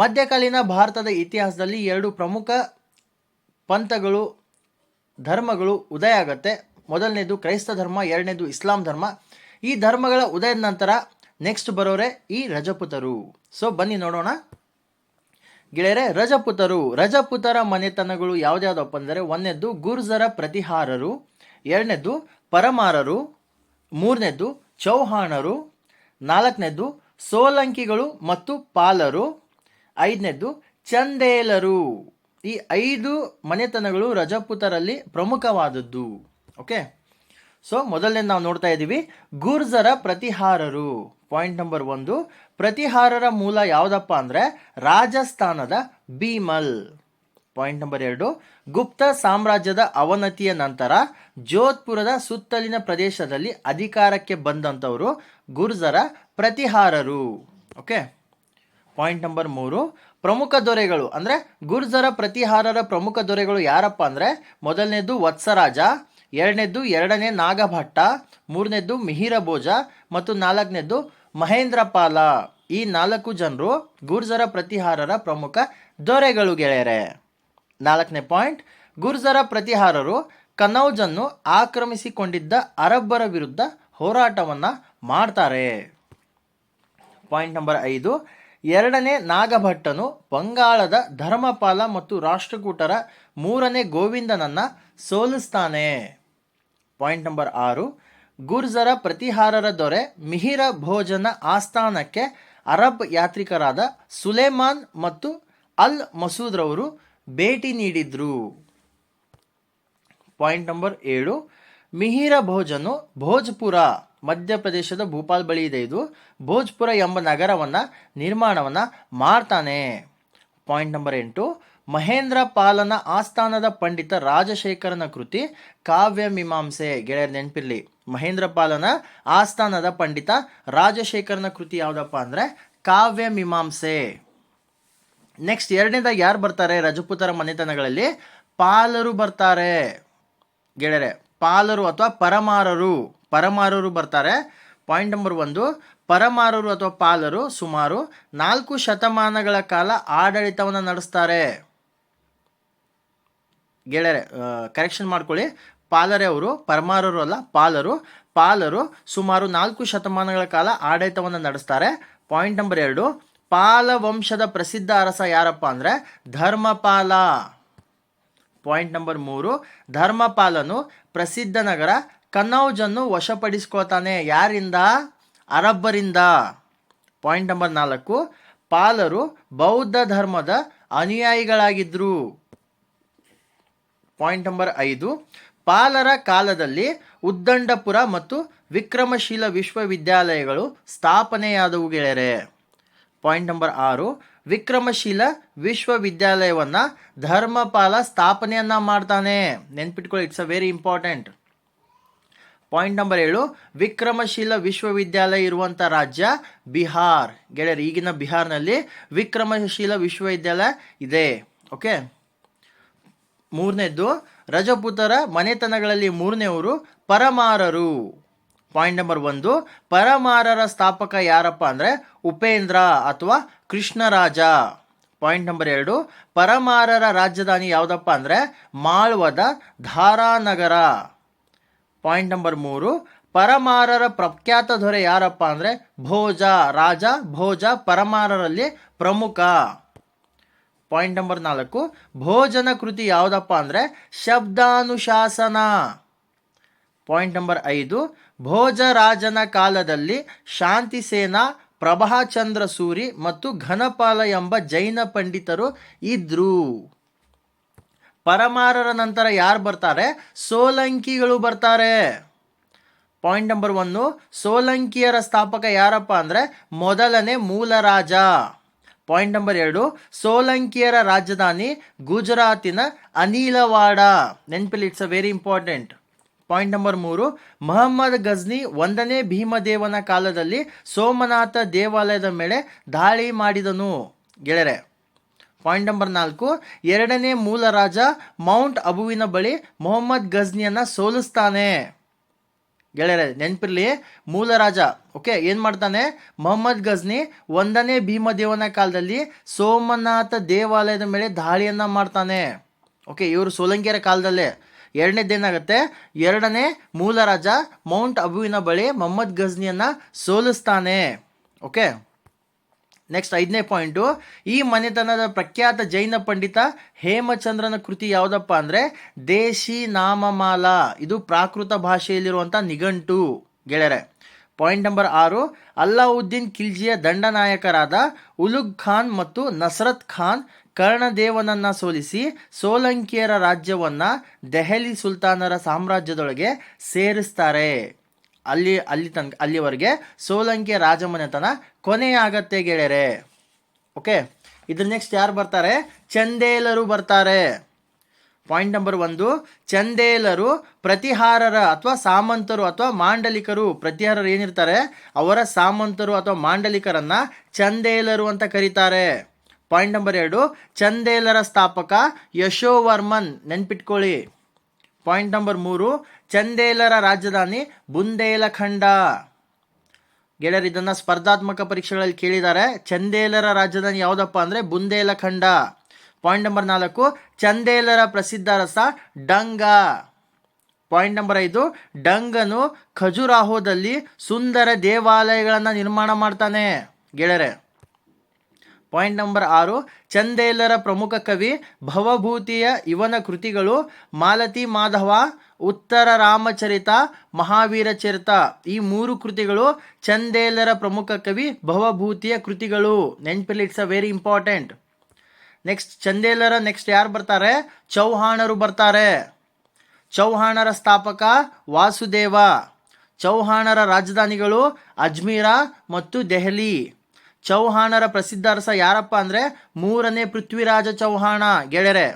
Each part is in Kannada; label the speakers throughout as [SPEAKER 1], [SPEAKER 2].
[SPEAKER 1] ಮಧ್ಯಕಾಲೀನ ಭಾರತದ ಇತಿಹಾಸದಲ್ಲಿ ಎರಡು ಪ್ರಮುಖ ಪಂಥಗಳು, ಧರ್ಮಗಳು ಉದಯ ಆಗತ್ತೆ. ಮೊದಲನೇದು ಕ್ರೈಸ್ತ ಧರ್ಮ, ಎರಡನೇದು ಇಸ್ಲಾಂ ಧರ್ಮ. ಈ ಧರ್ಮಗಳ ಉದಯದ ನಂತರ ನೆಕ್ಸ್ಟ್ ಬರೋರೆ ಈ ರಜಪುತರು. ಸೊ ಬನ್ನಿ ನೋಡೋಣ. ಗೆಳೆಯರೆ, ರಜಪುತರು. ರಜಪುತರ ಮನೆತನಗಳು ಯಾವುದ್ಯಾವ್ದಪ್ಪ ಅಂದರೆ ಒಂದನೇದ್ದು ಗುರ್ಜರ ಪ್ರತಿಹಾರರು, ಎರಡನೇದು ಪರಮಾರರು, ಮೂರನೇದು ಚೌಹಾಣರು, ನಾಲ್ಕನೇದು ಸೋಲಂಕಿಗಳು ಮತ್ತು ಪಾಲರು. ಐದನೇದ್ದು ಚಂದೇಲರು. ಈ ಐದು ಮನೆತನಗಳು ರಜಪೂತರಲ್ಲಿ ಪ್ರಮುಖವಾದದ್ದು. ಓಕೆ? ಸೊ ಮೊದಲನೇ ನಾವು ನೋಡ್ತಾ ಇದ್ದೀವಿ ಗುರ್ಜರ ಪ್ರತಿಹಾರರು. ಪಾಯಿಂಟ್ ನಂಬರ್ ಒಂದು, ಪ್ರತಿಹಾರರ ಮೂಲ ಯಾವುದಪ್ಪ ಅಂದರೆ ರಾಜಸ್ಥಾನದ ಭೀಮಲ್. ಪಾಯಿಂಟ್ ನಂಬರ್ ಎರಡು, ಗುಪ್ತ ಸಾಮ್ರಾಜ್ಯದ ಅವನತಿಯ ನಂತರ ಜೋಧ್ಪುರದ ಸುತ್ತಲಿನ ಪ್ರದೇಶದಲ್ಲಿ ಅಧಿಕಾರಕ್ಕೆ ಬಂದಂಥವರು ಗುರ್ಜರ ಪ್ರತಿಹಾರರು. ಓಕೆ? ಪಾಯಿಂಟ್ ನಂಬರ್ ಮೂರು, ಪ್ರಮುಖ ದೊರೆಗಳು. ಅಂದರೆ ಗುರ್ಜರ ಪ್ರತಿಹಾರರ ಪ್ರಮುಖ ದೊರೆಗಳು ಯಾರಪ್ಪ ಅಂದರೆ ಮೊದಲನೇದು ವತ್ಸರಾಜ ಎರಡನೇದು ಎರಡನೇ ನಾಗಭಟ್ಟ, ಮೂರನೇದ್ದು ಮಿಹಿರ ಭೋಜ ಮತ್ತು ನಾಲ್ಕನೇದ್ದು ಮಹೇಂದ್ರಪಾಲ. ಈ ನಾಲ್ಕು ಜನರು ಗುರ್ಜರ ಪ್ರತಿಹಾರರ ಪ್ರಮುಖ ದೊರೆಗಳು ಗೆಳೆಯರೆ. ನಾಲ್ಕನೇ ಪಾಯಿಂಟ್, ಗುರ್ಜರ ಪ್ರತಿಹಾರರು ಕನೌಜನ್ನು ಆಕ್ರಮಿಸಿಕೊಂಡಿದ್ದ ಅರಬ್ಬರ ವಿರುದ್ಧ ಹೋರಾಟವನ್ನು ಮಾಡ್ತಾರೆ. ಪಾಯಿಂಟ್ ನಂಬರ್ ಐದು ಎರಡನೇ ನಾಗಭಟ್ಟನು ಬಂಗಾಳದ ಧರ್ಮಪಾಲ ಮತ್ತು ರಾಷ್ಟ್ರಕೂಟರ ಮೂರನೇ ಗೋವಿಂದನನ್ನ ಸೋಲಿಸ್ತಾನೆ. ಪಾಯಿಂಟ್ ನಂಬರ್ ಆರು. ಗುರ್ಜರ ಪ್ರತಿಹಾರರ ದೊರೆ ಮಿಹಿರ ಭೋಜನ ಆಸ್ಥಾನಕ್ಕೆ ಅರಬ್ ಯಾತ್ರಿಕರಾದ ಸುಲೇಮಾನ್ ಮತ್ತು ಅಲ್ ಮಸೂದ್ರವರು ಭೇಟಿ ನೀಡಿದ್ರು. ಪಾಯಿಂಟ್ ನಂಬರ್ ಏಳು. ಮಿಹಿರ ಭೋಜನು ಭೋಜ್ಪುರ. ಮಧ್ಯಪ್ರದೇಶದ ಭೂಪಾಲ್ ಬಳಿ ಇದೆ ಇದು. ಭೋಜ್ಪುರ ಎಂಬ ನಗರವನ್ನು, ನಿರ್ಮಾಣವನ್ನು ಮಾಡ್ತಾನೆ. ಪಾಯಿಂಟ್ ನಂಬರ್ ಎಂಟು. ಮಹೇಂದ್ರ ಪಾಲನ ಆಸ್ಥಾನದ ಪಂಡಿತ ರಾಜಶೇಖರನ ಕೃತಿ, ಕಾವ್ಯ ಮೀಮಾಂಸೆ. ಗೆಳೆಯರ್ ನೆನಪಿರಲಿ. ಮಹೇಂದ್ರ ಪಾಲನ ಆಸ್ಥಾನದ ಪಂಡಿತ ರಾಜಶೇಖರನ ಕೃತಿ ಯಾವುದಪ್ಪ ಅಂದರೆ, ಕಾವ್ಯ ಮೀಮಾಂಸೆ. ನೆಕ್ಸ್ಟ್ ಎರಡನೇದಾಗಿ ಯಾರು ಬರ್ತಾರೆ? ರಜಪೂತರ ಮನೆತನಗಳಲ್ಲಿ ಪಾಲರು ಬರ್ತಾರೆ. ಗೆಳೆಯರೆ, ಪಾಲರು ಅಥವಾ ಪರಮಾರರು. ಪರಮಾರರು ಬರ್ತಾರೆ. ಪಾಯಿಂಟ್ ನಂಬರ್ ಒಂದು, ಪರಮಾರರು ಅಥವಾ ಪಾಲರು ಸುಮಾರು ನಾಲ್ಕು ಶತಮಾನಗಳ ಕಾಲ ಆಡಳಿತವನ್ನು ನಡೆಸ್ತಾರೆ. ಗೆಳೆಯರೆ ಕರೆಕ್ಷನ್ ಮಾಡ್ಕೊಳ್ಳಿ. ಪಾಲರೇ ಅವರು, ಪರಮಾರರು ಅಲ್ಲ, ಪಾಲರು. ಪಾಲರು ಸುಮಾರು ನಾಲ್ಕು ಶತಮಾನಗಳ ಕಾಲ ಆಡಳಿತವನ್ನು ನಡೆಸ್ತಾರೆ. ಪಾಯಿಂಟ್ ನಂಬರ್ ಎರಡು, ಪಾಲ ವಂಶದ ಪ್ರಸಿದ್ಧ ಅರಸ ಯಾರಪ್ಪ ಅಂದರೆ ಧರ್ಮಪಾಲ. ಪಾಯಿಂಟ್ ನಂಬರ್ ಮೂರು, ಧರ್ಮಪಾಲನು ಪ್ರಸಿದ್ಧ ನಗರ ಕನೌಜನ್ನು ವಶಪಡಿಸ್ಕೋತಾನೆ ಯಾರಿಂದ? ಅರಬ್ಬರಿಂದ. ಪಾಯಿಂಟ್ ನಂಬರ್ ನಾಲ್ಕು. ಪಾಲರು ಬೌದ್ಧ ಧರ್ಮದ ಅನುಯಾಯಿಗಳಾಗಿದ್ದರು ಪಾಯಿಂಟ್ ನಂಬರ್ ಐದು. ಪಾಲರ ಕಾಲದಲ್ಲಿ ಉದ್ದಂಡಪುರ ಮತ್ತು ವಿಕ್ರಮಶೀಲ ವಿಶ್ವವಿದ್ಯಾಲಯಗಳು ಸ್ಥಾಪನೆಯಾದವು ಗೆಳೆಯರೆ. ಪಾಯಿಂಟ್ ನಂಬರ್ ಆರು. ವಿಕ್ರಮಶೀಲ ವಿಶ್ವವಿದ್ಯಾಲಯವನ್ನು ಧರ್ಮಪಾಲ ಸ್ಥಾಪನೆಯನ್ನ ಮಾಡ್ತಾನೆ. ನೆನ್ಪಿಟ್ಕೊಳ್ಳಿ it's a very important point number ಏಳು, ವಿಕ್ರಮಶೀಲ ವಿಶ್ವವಿದ್ಯಾಲಯ ಇರುವಂಥ ರಾಜ್ಯ ಬಿಹಾರ್. ಗೆಳೆಯರು, ಈಗಿನ ಬಿಹಾರ್ನಲ್ಲಿ ವಿಕ್ರಮಶೀಲ ವಿಶ್ವವಿದ್ಯಾಲಯ ಇದೆ. ಓಕೆ ಮೂರನೇದ್ದು, ರಜಪೂತರ ಮನೆತನಗಳಲ್ಲಿ ಮೂರನೇವರು ಪರಮಾರರು. ಪಾಯಿಂಟ್ ನಂಬರ್ ಒಂದು, ಪರಮಾರರ ಸ್ಥಾಪಕ ಯಾರಪ್ಪ ಅಂದರೆ ಉಪೇಂದ್ರ ಅಥವಾ ಕೃಷ್ಣರಾಜ. ಪಾಯಿಂಟ್ ನಂಬರ್ ಎರಡು, ಪರಮಾರರ ರಾಜಧಾನಿ ಯಾವುದಪ್ಪ ಅಂದರೆ ಮಾಳ್ವದ ಧಾರಾನಗರ. ಪಾಯಿಂಟ್ ನಂಬರ್ ಮೂರು, ಪರಮಾರರ ಪ್ರಖ್ಯಾತ ದೊರೆ ಯಾರಪ್ಪ ಅಂದರೆ ಭೋಜ, ರಾಜ, ಭೋಜ ಪರಮಾರರಲ್ಲಿ ಪ್ರಮುಖ. ಪಾಯಿಂಟ್ ನಂಬರ್ ನಾಲ್ಕು, ಭೋಜನ ಕೃತಿ ಯಾವುದಪ್ಪ ಅಂದರೆ ಶಬ್ದಾನುಶಾಸನ. ಪಾಯಿಂಟ್ ನಂಬರ್ ಐದು ಭೋಜರಾಜನ ಕಾಲದಲ್ಲಿ ಶಾಂತಿಸೇನ, ಪ್ರಭಾಚಂದ್ರ ಸೂರಿ ಮತ್ತು ಘನಪಾಲ ಎಂಬ ಜೈನ ಪಂಡಿತರು ಇದ್ರು. ಪರಮಾರರ ನಂತರ ಯಾರು ಬರ್ತಾರೆ? ಸೋಲಂಕಿಗಳು ಬರ್ತಾರೆ. ಪಾಯಿಂಟ್ ನಂಬರ್ ಒನ್ನು ಸೋಲಂಕಿಯರ ಸ್ಥಾಪಕ ಯಾರಪ್ಪ ಅಂದರೆ ಮೊದಲನೇ ಮೂಲರಾಜ. ಪಾಯಿಂಟ್ ನಂಬರ್ ಎರಡು, ಸೋಲಂಕಿಯರ ರಾಜಧಾನಿ ಗುಜರಾತಿನ ಅನಿಲವಾಡ. ನೆನಪಲ್ಲಿ it's a very important point number ಮೂರು, ಮಹಮ್ಮದ್ ಗಜ್ನಿ ಒಂದನೇ ಭೀಮದೇವನ ಕಾಲದಲ್ಲಿ ಸೋಮನಾಥ ದೇವಾಲಯದ ಮೇಲೆ ದಾಳಿ ಮಾಡಿದನು. ಗೆಳೆಯರೆ ಪಾಯಿಂಟ್ ನಂಬರ್ ನಾಲ್ಕು, ಎರಡನೇ ಮೂಲ ರಾಜ ಮೌಂಟ್ ಅಬುವಿನ ಬಳಿ ಮೊಹಮ್ಮದ್ ಗಜ್ನಿಯನ್ನ ಸೋಲಿಸ್ತಾನೆ. ಗೆಳೆಯರೆ, ನೆನಪಿರ್ಲಿ, ಮೂಲ ರಾಜ, ಓಕೆ, ಏನು ಮಾಡ್ತಾನೆ? ಮೊಹಮ್ಮದ್ ಗಜ್ನಿ ಒಂದನೇ ಭೀಮದೇವನ ಕಾಲದಲ್ಲಿ ಸೋಮನಾಥ ದೇವಾಲಯದ ಮೇಲೆ ದಾಳಿಯನ್ನ ಮಾಡ್ತಾನೆ. ಓಕೆ, ಇವರು ಸೋಲಂಕಿಯರ ಕಾಲದಲ್ಲೇ. ಎರಡನೇದೇನಾಗುತ್ತೆ ಎರಡನೇ ಮೂಲ ರಾಜ ಮೌಂಟ್ ಅಬುವಿನ ಬಳಿ ಮೊಹಮ್ಮದ್ ಗಜ್ನಿಯನ್ನ ಸೋಲಿಸ್ತಾನೆ. ಓಕೆ ನೆಕ್ಸ್ಟ್ ಐದನೇ ಪಾಯಿಂಟು ಈ ಮನೆತನದ ಪ್ರಖ್ಯಾತ ಜೈನ ಪಂಡಿತ ಹೇಮಚಂದ್ರನ ಕೃತಿ ಯಾವುದಪ್ಪ ಅಂದರೆ ದೇಶಿ ನಾಮಮಾಲ. ಇದು ಪ್ರಾಕೃತ ಭಾಷೆಯಲ್ಲಿರುವಂಥ ನಿಘಂಟು ಗೆಳೆಯರೆ. ಪಾಯಿಂಟ್ ನಂಬರ್ ಆರು, ಅಲ್ಲಾವುದ್ದೀನ್ ಖಿಲ್ಜಿಯ ದಂಡನಾಯಕರಾದ ಉಲುಗ್ ಖಾನ್ ಮತ್ತು ನಸರತ್ ಖಾನ್ ಕರ್ಣದೇವನನ್ನು ಸೋಲಿಸಿ ಸೋಲಂಕಿಯರ ರಾಜ್ಯವನ್ನ ದೆಹಲಿ ಸುಲ್ತಾನರ ಸಾಮ್ರಾಜ್ಯದೊಳಗೆ ಸೇರಿಸ್ತಾರೆ. ಅಲ್ಲಿ ಅಲ್ಲಿ ತನಕ ಅಲ್ಲಿವರೆಗೆ ಸೋಲಂಕಿಯ ರಾಜಮನೆತನ ಕೊನೆಯಾಗತ್ತೆ ಗೆಳೆಯರೆ. ಓಕೆ? ಇದ್ರ ನೆಕ್ಸ್ಟ್ ಯಾರು ಬರ್ತಾರೆ? ಚಂದೇಲರು ಬರ್ತಾರೆ. ಪಾಯಿಂಟ್ ನಂಬರ್ ಒಂದು, ಚಂದೇಲರು ಪ್ರತಿಹಾರರ ಅಥವಾ ಸಾಮಂತರು ಅಥವಾ ಮಾಂಡಲಿಕರು, ಪ್ರತಿಹಾರರು ಏನಿರ್ತಾರೆ? ಅವರ ಸಾಮಂತರು ಅಥವಾ ಮಾಂಡಲಿಕರನ್ನ ಚಂದೇಲರು ಅಂತ ಕರೀತಾರೆ. ಪಾಯಿಂಟ್ ನಂಬರ್ ಎರಡು, ಚಂದೇಲರ ಸ್ಥಾಪಕ ಯಶೋವರ್ಮನ್, ನೆನ್ಪಿಟ್ಕೊಳ್ಳಿ. ಪಾಯಿಂಟ್ ನಂಬರ್ ಮೂರು, ಚಂದೇಲರ ರಾಜಧಾನಿ ಬುಂದೇಲಖಂಡ. ಗೆಳೆಯರು, ಇದನ್ನ ಸ್ಪರ್ಧಾತ್ಮಕ ಪರೀಕ್ಷೆಗಳಲ್ಲಿ ಕೇಳಿದ್ದಾರೆ. ಚಂದೇಲರ ರಾಜಧಾನಿ ಯಾವುದಪ್ಪ ಅಂದರೆ ಬುಂದೇಲಖಂಡ. ಪಾಯಿಂಟ್ ನಂಬರ್ ನಾಲ್ಕು, ಚಂದೇಲರ ಪ್ರಸಿದ್ಧ ರಸ ಡಂಗ. ಪಾಯಿಂಟ್ ನಂಬರ್ ಐದು, ಡಂಗನು ಖಜುರಾಹೋದಲ್ಲಿ ಸುಂದರ ದೇವಾಲಯಗಳನ್ನು ನಿರ್ಮಾಣ ಮಾಡ್ತಾನೆ. ಗೆಳೆಯರೆ ಪಾಯಿಂಟ್ ನಂಬರ್ ಆರು, ಚಂದೇಲರ ಪ್ರಮುಖ ಕವಿ ಭವಭೂತಿಯ ಇವನ ಕೃತಿಗಳು ಮಾಲತಿ ಮಾಧವ, ಉತ್ತರ ರಾಮಚರಿತ, ಮಹಾವೀರ ಚರಿತ. ಈ ಮೂರು ಕೃತಿಗಳು ಚಂದೇಲರ ಪ್ರಮುಖ ಕವಿ ಭವಭೂತಿಯ ಕೃತಿಗಳು. ನೆನ್ಪಿಲ್ಲಿ it's a very important next ಚಂದೇಲರ next ಯಾರು ಬರ್ತಾರೆ? ಚೌಹಾಣರು ಬರ್ತಾರೆ. ಚೌಹಾಣರ ಸ್ಥಾಪಕ ವಾಸುದೇವ. ಚೌಹಾಣರ ರಾಜಧಾನಿಗಳು ಅಜ್ಮೀರ ಮತ್ತು ದೆಹಲಿ. ಚೌಹಾಣರ ಪ್ರಸಿದ್ಧ ಅರಸ ಯಾರಪ್ಪ ಅಂದರೆ ಮೂರನೇ ಪೃಥ್ವಿರಾಜ ಚೌಹಾಣ. ಗೆಳೆರೆ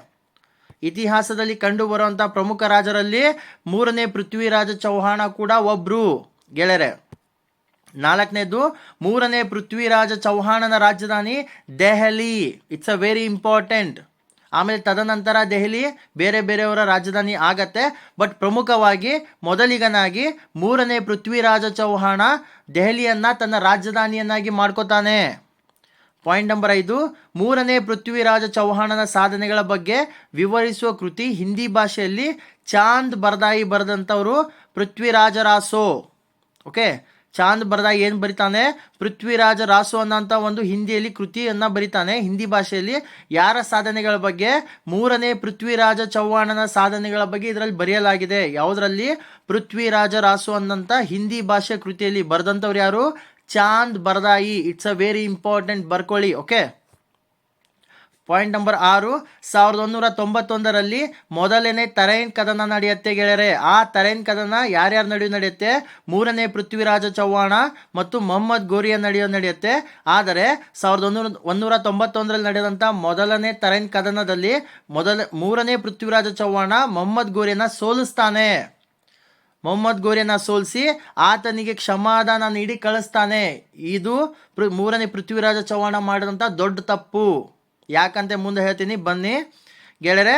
[SPEAKER 1] ಇತಿಹಾಸದಲ್ಲಿ ಕಂಡು ಬರುವಂಥ ಪ್ರಮುಖ ರಾಜರಲ್ಲಿ ಮೂರನೇ ಪೃಥ್ವಿರಾಜ ಚೌಹಾಣ ಕೂಡ ಒಬ್ರು. ಗೆಳೆರೆ ನಾಲ್ಕನೇದು ಮೂರನೇ ಪೃಥ್ವಿರಾಜ ಚೌಹಾಣನ ರಾಜಧಾನಿ Delhi. It's a very important ಆಮೇಲೆ ತದನಂತರ ದೆಹಲಿ, ಬೇರೆ ಬೇರೆಯವರ ರಾಜಧಾನಿ ಆಗತ್ತೆ. ಬಟ್ ಪ್ರಮುಖವಾಗಿ ಮೊದಲಿಗನಾಗಿ ಮೂರನೇ ಪೃಥ್ವಿರಾಜ ಚೌಹಾಣ ದೆಹಲಿಯನ್ನ ತನ್ನ ರಾಜಧಾನಿಯನ್ನಾಗಿ ಮಾಡ್ಕೋತಾನೆ. ಪಾಯಿಂಟ್ ನಂಬರ್ ಐದು, ಮೂರನೇ ಪೃಥ್ವಿರಾಜ ಚೌಹಾಣನ ಸಾಧನೆಗಳ ಬಗ್ಗೆ ವಿವರಿಸುವ ಕೃತಿ ಹಿಂದಿ ಭಾಷೆಯಲ್ಲಿ ಚಾಂದ್ ಬರ್ದಾಯಿ ಬರೆದಂಥವರು ಪೃಥ್ವಿರಾಜರಾಸೋ ಓಕೆ ಚಾಂದ್ ಬರ್ದಾಯಿ ಏನು ಬರಿತಾನೆ? ಪೃಥ್ವಿರಾಜ ರಾಸು ಅನ್ನೋಂಥ ಒಂದು ಹಿಂದಿಯಲ್ಲಿ ಕೃತಿಯನ್ನು ಬರಿತಾನೆ. ಹಿಂದಿ ಭಾಷೆಯಲ್ಲಿ ಯಾರ ಸಾಧನೆಗಳ ಬಗ್ಗೆ? ಮೂರನೇ ಪೃಥ್ವಿರಾಜ ಚೌಹಾಣನ ಸಾಧನೆಗಳ ಬಗ್ಗೆ ಇದರಲ್ಲಿ ಬರೆಯಲಾಗಿದೆ. ಯಾವುದರಲ್ಲಿ? ಪೃಥ್ವಿರಾಜ ರಾಸು ಅನ್ನಂಥ ಹಿಂದಿ ಭಾಷೆ ಕೃತಿಯಲ್ಲಿ ಬರೆದಂಥವ್ರು ಯಾರು? Chand Bardai. It's a very important ಬರ್ಕೊಳ್ಳಿ ಓಕೆ ಪಾಯಿಂಟ್ ನಂಬರ್ ಆರು, ಸಾವಿರದ ಒಂದೂರ ತೊಂಬತ್ತೊಂದರಲ್ಲಿ ಮೊದಲನೇ ತರೈನ್ ಕದನ ನಡೆಯುತ್ತೆ ಗೆಳೆಯರೆ. ಆ ತರೈನ್ ಕದನ ಯಾರ್ಯಾರ ನಡುವೆ ನಡೆಯುತ್ತೆ? ಮೂರನೇ ಪೃಥ್ವಿರಾಜ ಚೌಹಾಣ ಮತ್ತು ಮೊಹಮ್ಮದ್ ಗೋರಿಯ ನಡೆಯೋ ನಡೆಯುತ್ತೆ. ಆದರೆ, ಸಾವಿರದ ಒಂದೂರ ಒಂದೂರ ತೊಂಬತ್ತೊಂದರಲ್ಲಿ ನಡೆದಂಥ ಮೊದಲನೇ ತರೈನ್ ಕದನದಲ್ಲಿ ಮೊದಲ, ಮೂರನೇ ಪೃಥ್ವಿರಾಜ ಚೌಹಾಣ ಮೊಹಮ್ಮದ್ ಗೋರಿಯನ್ನ ಸೋಲಿಸ್ತಾನೆ. ಮೊಹಮ್ಮದ್ ಗೋರಿಯನ್ನ ಸೋಲಿಸಿ ಆತನಿಗೆ ಕ್ಷಮಾದಾನ ನೀಡಿ ಕಳಿಸ್ತಾನೆ. ಇದು ಮೂರನೇ ಪೃಥ್ವಿರಾಜ ಚೌಹಾಣ ಮಾಡಿದಂಥ ದೊಡ್ಡ ತಪ್ಪು. ಯಾಕಂತೆ ಮುಂದೆ ಹೇಳ್ತೀನಿ, ಬನ್ನಿ. ಗೆಳೆಯರೆ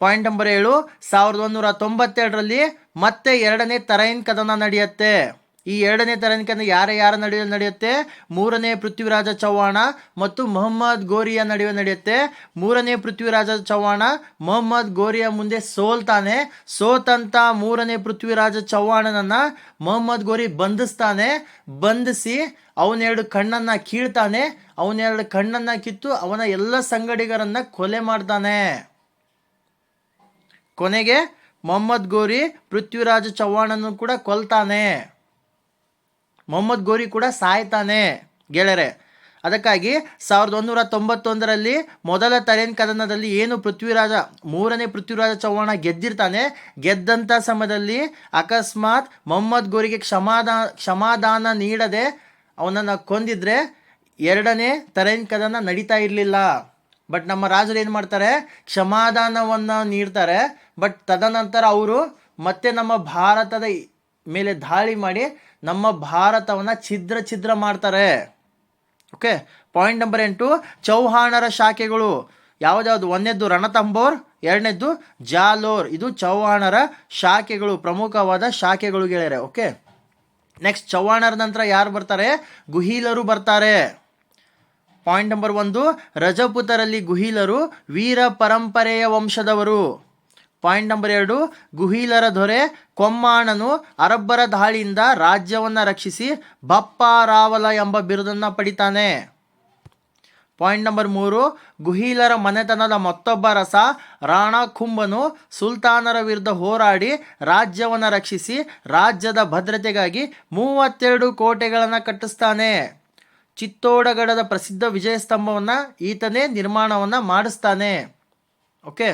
[SPEAKER 1] ಪಾಯಿಂಟ್ ನಂಬರ್ ಏಳು, ಸಾವಿರದ ಒಂದೂರ ತೊಂಬತ್ತೆರಡರಲ್ಲಿ ಮತ್ತೆ ಎರಡನೇ ತರೈನ್ ಕದನ ನಡೆಯುತ್ತೆ. ಈ ಎರಡನೇ ತರೈನ್ ಕದನ ಯಾರ ಯಾರ ನಡುವೆ ನಡೆಯುತ್ತೆ? ಮೂರನೇ ಪೃಥ್ವಿರಾಜ ಚೌಹಾಣ ಮತ್ತು ಮೊಹಮ್ಮದ್ ಗೋರಿಯ ನಡುವೆ ನಡೆಯುತ್ತೆ. ಮೂರನೇ ಪೃಥ್ವಿರಾಜ ಚೌಹಾಣ ಮೊಹಮ್ಮದ್ ಗೋರಿಯ ಮುಂದೆ ಸೋಲ್ತಾನೆ ಸೋತಂತ ಮೂರನೇ ಪೃಥ್ವಿರಾಜ ಚೌಹಾಣನನ್ನ ಮೊಹಮ್ಮದ್ ಗೋರಿ ಬಂಧಿಸ್ತಾನೆ. ಬಂಧಿಸಿ ಅವನೆರಡು ಕಣ್ಣನ್ನ ಕೀಳ್ತಾನೆ. ಅವನೆರಡು ಕಣ್ಣನ್ನ ಕಿತ್ತು ಅವನ ಎಲ್ಲ ಸಂಗಡಿಗರನ್ನ ಕೊಲೆ ಮಾಡ್ತಾನೆ. ಕೊನೆಗೆ ಮೊಹಮ್ಮದ್ ಗೋರಿ ಪೃಥ್ವಿರಾಜ ಚೌಹಾಣನು ಕೂಡ ಕೊಲ್ತಾನೆ. ಮೊಹಮ್ಮದ್ ಗೋರಿ ಕೂಡ ಸಾಯ್ತಾನೆ ಗೆಳೆಯರೆ. ಅದಕ್ಕಾಗಿ ಸಾವಿರದ ಒಂದೂರ ತೊಂಬತ್ತೊಂದರಲ್ಲಿ ಮೊದಲ ತರೇನ್ ಕದನದಲ್ಲಿ ಏನು ಪೃಥ್ವಿರಾಜ, ಮೂರನೇ ಪೃಥ್ವಿರಾಜ ಚೌಹಾಣ ಗೆದ್ದಿರ್ತಾನೆ. ಗೆದ್ದಂಥ ಸಮಯದಲ್ಲಿ ಅಕಸ್ಮಾತ್ ಮೊಹಮ್ಮದ್ ಗೋರಿಗೆ ಕ್ಷಮಾದಾನ ಕ್ಷಮಾದಾನ ನೀಡದೆ ಅವನನ್ನು ಕೊಂದಿದ್ರೆ ಎರಡನೇ ತರೇನ್ ಕದನ ನಡೀತಾ ಇರಲಿಲ್ಲ. ಬಟ್ ನಮ್ಮ ರಾಜರು ಏನು ಮಾಡ್ತಾರೆ? ಕ್ಷಮಾದಾನವನ್ನು ನೀಡ್ತಾರೆ. ಬಟ್ ತದನಂತರ ಅವರು ಮತ್ತೆ ನಮ್ಮ ಭಾರತದ ಮೇಲೆ ದಾಳಿ ಮಾಡಿ ನಮ್ಮ ಭಾರತವನ್ನು ಛಿದ್ರ ಛಿದ್ರ ಮಾಡ್ತಾರೆ. ಓಕೆ ಪಾಯಿಂಟ್ ನಂಬರ್ ಎಂಟು, ಚೌಹಾಣರ ಶಾಖೆಗಳು. ಯಾವುದ್ಯಾವುದು? ಒಂದನೇದ್ದು ರಣತಂಬೋರ್, ಎರಡನೇದ್ದು ಜಾಲೋರ್. ಇದು ಚೌಹಾಣರ ಶಾಖೆಗಳು, ಪ್ರಮುಖವಾದ ಶಾಖೆಗಳು ಗೆಳೆಯರೆ. ಓಕೆ ನೆಕ್ಸ್ಟ್ ಚೌಹಾಣರ ನಂತರ ಯಾರು ಬರ್ತಾರೆ? ಗುಹೀಲರು ಬರ್ತಾರೆ. ಪಾಯಿಂಟ್ ನಂಬರ್ ಒಂದು, ರಜಪುತರಲ್ಲಿ ಗುಹೀಲರು ವೀರ ಪರಂಪರೆಯ ವಂಶದವರು. ಪಾಯಿಂಟ್ ನಂಬರ್ ಎರಡು, ಗುಹೀಲರ ದೊರೆ ಕೊಮ್ಮಾಣನು ಅರಬ್ಬರ ದಾಳಿಯಿಂದ ರಾಜ್ಯವನ್ನು ರಕ್ಷಿಸಿ ಬಪ್ಪ ರಾವಲ ಎಂಬ ಬಿರುದನ್ನು ಪಡಿತಾನೆ. ಪಾಯಿಂಟ್ ನಂಬರ್ ಮೂರು, ಗುಹೀಲರ ಮನೆತನದ ಮತ್ತೊಬ್ಬ ರಸ ರಾಣಾ ಕುಂಭನು ಸುಲ್ತಾನರ ವಿರುದ್ಧ ಹೋರಾಡಿ ರಾಜ್ಯವನ್ನು ರಕ್ಷಿಸಿ ರಾಜ್ಯದ ಭದ್ರತೆಗಾಗಿ ಮೂವತ್ತೆರಡು ಕೋಟೆಗಳನ್ನು ಕಟ್ಟಿಸ್ತಾನೆ. ಚಿತ್ತೋಡಗಡದ ಪ್ರಸಿದ್ಧ ವಿಜಯ ಸ್ತಂಭವನ್ನು ಈತನೇ ನಿರ್ಮಾಣವನ್ನು ಮಾಡಿಸ್ತಾನೆ. ಓಕೆ?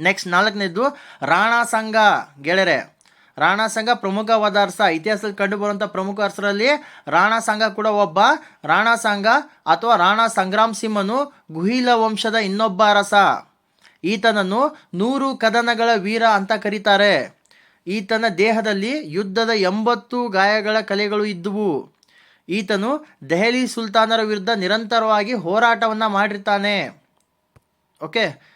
[SPEAKER 1] ನೆಕ್ಸ್ಟ್ ನಾಲ್ಕನೇದು ರಾಣಾ ಸಂಘ. ಗೆಳೆಯರೆ, ರಾಣಾ ಸಂಘ ಪ್ರಮುಖವಾದ ಅರಸ. ಇತಿಹಾಸದಲ್ಲಿ ಕಂಡುಬರುವಂಥ ಪ್ರಮುಖ ಅರ್ಸರಲ್ಲಿ ರಾಣಾ ಸಂಘ ಕೂಡ ಒಬ್ಬ. ರಾಣಾ ಸಂಘ ಅಥವಾ ರಾಣಾ ಸಂಗ್ರಾಮ್ ಸಿಂಹನು ಗುಹಿಲ ವಂಶದ ಇನ್ನೊಬ್ಬ ಅರಸ. ಈತನನ್ನು ನೂರು ಕದನಗಳ ವೀರ ಅಂತ ಕರೀತಾರೆ. ಈತನ ದೇಹದಲ್ಲಿ ಯುದ್ಧದ ಎಂಬತ್ತು ಗಾಯಗಳ ಕಲೆಗಳು ಇದ್ದುವು. ಈತನು ದೆಹಲಿ ಸುಲ್ತಾನರ ವಿರುದ್ಧ ನಿರಂತರವಾಗಿ ಹೋರಾಟವನ್ನು ಮಾಡಿರ್ತಾನೆ. ಓಕೆ